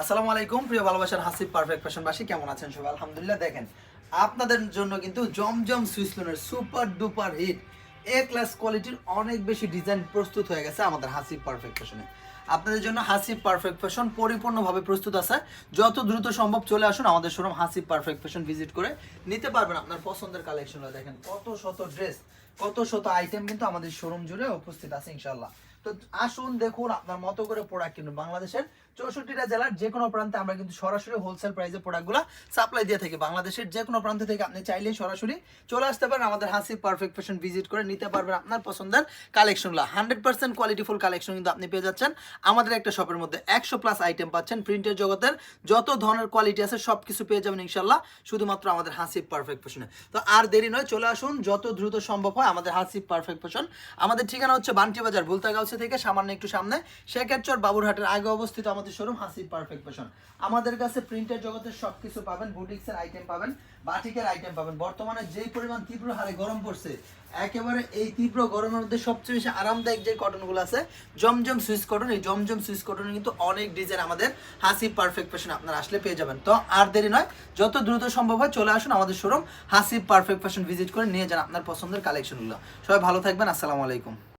আসসালামু আলাইকুম, প্রিয় ভালোবাসার হাসিব পারফেক্ট ফ্যাশনবাসী কেমন আছেন সবাই? আলহামদুলিল্লাহ, দেখেন, আপনাদের জন্য কিন্তু Zamzam সুইসলনের super duper hit A class কোয়ালিটির অনেক বেশি ডিজাইন প্রস্তুত হয়ে গেছে আমাদের হাসিব পারফেক্ট ফ্যাশনে আপনাদের জন্য হাসিব পারফেক্ট ফ্যাশন পরিপূর্ণভাবে প্রস্তুত আছে। যত দ্রুত সম্ভব চলে আসুন আমাদের showroom Hasib perfect fashion visit করে। নিতে পারবেন আপনার পছন্দের কালেকশনগুলো দেখেন, কত শত ড্রেস কত শত আইটেম কিন্তু আমাদের শোরুম জুড়ে উপস্থিত আছে ইনশাল্লাহ তো আসুন দেখুন আপনার মতো করে প্রোডাক্ট কিনুন। বাংলাদেশের চৌষট্টিটা জেলার যে কোনো প্রান্তে আমরা কিন্তু সরাসরি হোলসেল প্রাইসে প্রোডাক্টগুলো সাপ্লাই দিয়ে থাকি। বাংলাদেশের যে কোনো প্রান্ত থেকে আপনি চাইলেই সরাসরি চলে আসতে পারেন আমাদের হাসি পারফেক্ট ফ্যাশন ভিজিট করে নিতে পারবেন আপনার পছন্দের কালেকশনগুলো হান্ড্রেড পার্সেন্ট কোয়ালিটিফুল কালেকশন কিন্তু আপনি পেয়ে যাচ্ছেন আমাদের একটা শপের মধ্যে। একশো প্লাস আইটেম পাচ্ছেন প্রিন্টের জগতের। যত ধরনের কোয়ালিটি আছে সব কিছু পেয়ে যাবেন ইনশাল্লাহ শুধুমাত্র আমাদের হাসিব পারফেক্ট ফ্যাশনে তো আর দেরি নয়, চলে আসুন। যত দ্রুত সম্ভব হয় আমাদের হাসিব পারফেক্ট ফ্যাশন আমাদের ঠিকানা হচ্ছে বান্টি বাজার ভুলতাগাউসে থেকে সামান্য একটু সামনে শেখেরচর বাবুরহাটের আগে অবস্থিত আমাদের শোরুম হাসিব পারফেক্ট ফ্যাশন আমাদের কাছে প্রিন্টের জগতের সব কিছু পাবেন বুটিক্সের আইটেম পাবেন, বাটিকের আইটেম পাবেন। বর্তমানে যেই পরিমাণ তীব্র হারে গরম পড়ছে, একেবারে এই তীব্র গরমের মধ্যে সবচেয়ে বেশি আরামদায়ক যে কটনগুলো আছে, জমজম সুইস কটন এই জমজম সুইস কটনে কিন্তু অনেক ডিজাইন আমাদের হাসি পারফেক্ট ফ্যাশন আপনারা আসলে পেয়ে যাবেন। তো আর দেরি নয়, যত দ্রুত সম্ভব হয় চলে আসুন আমাদের শোরুম হাসি পারফেক্ট ফ্যাশন ভিজিট করে নিয়ে যান আপনার পছন্দের কালেকশনগুলো সবাই ভালো থাকবেন, আসসালামু আলাইকুম।